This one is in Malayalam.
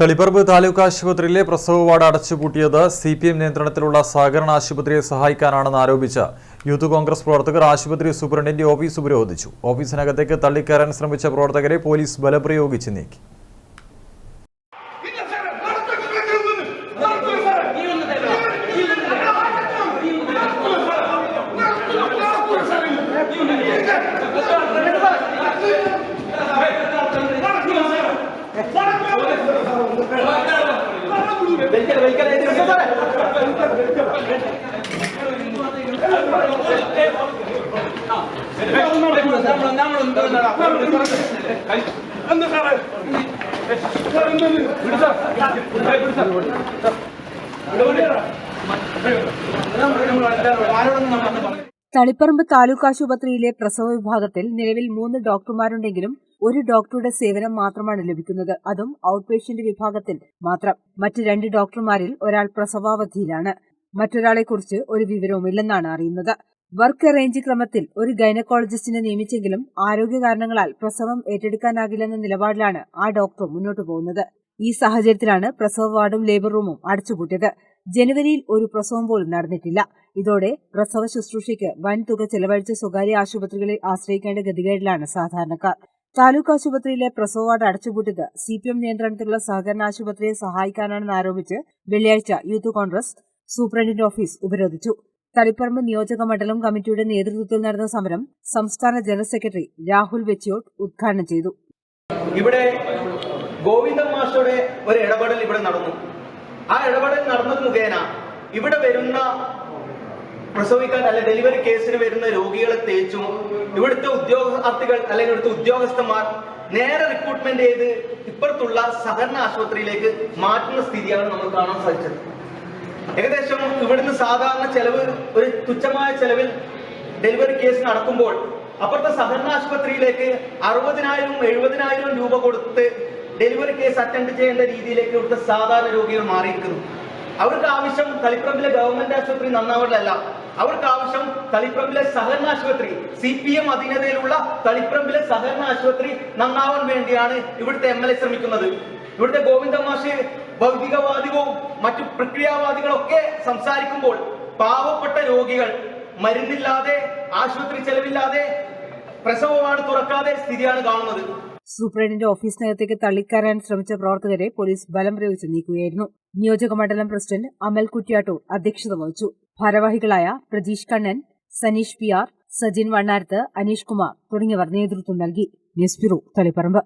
തളിപ്പറമ്പ് താലൂക്ക് ആശുപത്രിയിലെ പ്രസവ വാർഡ് അടച്ചുപൂട്ടിയത് സി പി എം നിയന്ത്രണത്തിലുള്ള സഹകരണ ആശുപത്രിയെ സഹായിക്കാനാണെന്ന് ആരോപിച്ച് യൂത്ത് കോൺഗ്രസ് പ്രവർത്തകർ ആശുപത്രി സൂപ്രണ്ടിന്റെ ഓഫീസ് ഉപരോധിച്ചു. ഓഫീസിനകത്തേക്ക് തള്ളിക്കയറാൻ ശ്രമിച്ച പ്രവർത്തകരെ പോലീസ് ബലപ്രയോഗിച്ച് നീക്കി ഇല്ല സാറേ നടത്തൂല സാറേ ഒന്നും. നടത്തൂല സാറേ. നടത്തൂല സാറേ. നടക്കൂല സാറേ. തളിപ്പറമ്പ് താലൂക്ക് ആശുപത്രിയിലെ പ്രസവ വിഭാഗത്തിൽ നിലവിൽ മൂന്ന് ഡോക്ടർമാരുണ്ടെങ്കിലും ഒരു ഡോക്ടറുടെ സേവനം മാത്രമാണ് ലഭിക്കുന്നത്. അതും ഔട്ട് പേഷ്യന്റ് വിഭാഗത്തിൽ മാത്രം. മറ്റ് രണ്ട് ഡോക്ടർമാരിൽ ഒരാൾ പ്രസവാവധിയിലാണ്. മറ്റൊരാളെക്കുറിച്ച് ഒരു വിവരവുമില്ലെന്നാണ് അറിയുന്നത്. വർക്ക് അറേഞ്ച് ക്രമത്തിൽ ഒരു ഗൈനക്കോളജിസ്റ്റിനെ നിയമിച്ചെങ്കിലും ആരോഗ്യ കാരണങ്ങളാൽ പ്രസവം ഏറ്റെടുക്കാനാകില്ലെന്ന നിലപാടിലാണ് ആ ഡോക്ടർ മുന്നോട്ടു പോകുന്നത്. ഈ സാഹചര്യത്തിലാണ് പ്രസവ വാർഡും ലേബർ റൂമും അടച്ചുപൂട്ടിയത്. ജനുവരിയിൽ ഒരു പ്രസവം പോലും നടന്നിട്ടില്ല. ഇതോടെ പ്രസവ ശുശ്രൂഷയ്ക്ക് വൻതുക ചെലവഴിച്ച സ്വകാര്യ ആശുപത്രികളെ ആശ്രയിക്കേണ്ട ഗതികേടിലാണ് സാധാരണക്കാർ. താലൂക്ക് ആശുപത്രിയിലെ പ്രസവ വാർഡ് അടച്ചുപൂട്ടിയത് സി പി എം നിയന്ത്രണത്തിലുള്ള സഹകരണ ആശുപത്രിയെ സഹായിക്കാനാണെന്ന് ആരോപിച്ച് വെള്ളിയാഴ്ച യൂത്ത് കോൺഗ്രസ് സൂപ്രണ്ടിന്റെ ഓഫീസ് ഉപരോധിച്ചു. തളിപ്പറമ്പ് നിയോജക മണ്ഡലം കമ്മിറ്റിയുടെ നേതൃത്വത്തിൽ നടന്ന സമരം സംസ്ഥാന ജനറൽ സെക്രട്ടറി രാഹുൽ വെച്ചിയോട്ട് ഉദ്ഘാടനം ചെയ്തു. ഇവിടെ ഗോവിന്ദ മാഷയുടെ ഒരു ഇടപെടൽ ഇവിടെ നടന്നു. ആ ഇടപെടൽ നടന്നത് മുഖേന ഇവിടെ വരുന്ന പ്രസവിക്കാൻ അല്ലെ ഡെലിവറി കേസിന് വരുന്ന രോഗികളെ തേച്ചും ഇവിടുത്തെ ഉദ്യോഗാർത്ഥികൾ അല്ലെങ്കിൽ ഇവിടുത്തെ ഉദ്യോഗസ്ഥന്മാർ നേരെ റിക്രൂട്ട്മെന്റ് ചെയ്ത് ഇപ്പുറത്തുള്ള സഹകരണ ആശുപത്രിയിലേക്ക് മാറ്റുന്ന സ്ഥിതിയാണ് നമ്മൾ കാണാൻ സാധിച്ചത്. ഏകദേശം ഇവിടുന്ന് സാധാരണ ചെലവ് ഒരു തുച്ഛമായ ചെലവിൽ ഡെലിവറി കേസ് നടക്കുമ്പോൾ അപ്പുറത്തെ സഹകരണ ആശുപത്രിയിലേക്ക് അറുപതിനായിരം എഴുപതിനായിരം രൂപ കൊടുത്ത് ഡെലിവറി കേസ് അറ്റൻഡ് ചെയ്യേണ്ട രീതിയിലേക്ക് ഇവിടുത്തെ സാധാരണ രോഗികൾ മാറിയിരിക്കുന്നു. അവർക്ക് ആവശ്യം തളിപ്പറമ്പിലെ ഗവൺമെന്റ് ആശുപത്രി നന്നാവലല്ല അവർക്ക് ആവശ്യം തളിപ്പറമ്പിലെ സഹകരണ ആശുപത്രി സി പി എം അധീനതയിലുള്ള തളിപ്പറമ്പിലെ സഹകരണ ആശുപത്രി നന്നാവാൻ വേണ്ടിയാണ് ഇവിടുത്തെ എം എൽ എ ശ്രമിക്കുന്നത്. ഇവിടുത്തെ ഗോവിന്ദ മാഷ് ഭൗതികവാദികവും മറ്റു പ്രക്രിയാവാദികളൊക്കെ സംസാരിക്കുമ്പോൾ പാവപ്പെട്ട രോഗികൾ മരുന്നില്ലാതെ ആശുപത്രി ചെലവില്ലാതെ പ്രസവമാണ് തുറക്കാതെ സ്ഥിതിയാണ് കാണുന്നത്. സൂപ്രണ്ടിന്റെ ഓഫീസിനകത്തേക്ക് തള്ളിക്കയറാൻ ശ്രമിച്ച പ്രവർത്തകരെ പോലീസ് ബലം പ്രയോഗിച്ച് നീക്കുകയായിരുന്നു. നിയോജക മണ്ഡലം പ്രസിഡന്റ് അമൽ കുറ്റ്യാട്ടൂർ അധ്യക്ഷത വഹിച്ചു. ഭാരവാഹികളായ പ്രതീഷ് കണ്ണൻ സനീഷ് പി ആർ സജിൻ വണ്ണാരത്ത് അനീഷ് കുമാർ തുടങ്ങിയവർ നേതൃത്വം നൽകി. News bureau Taliparamba.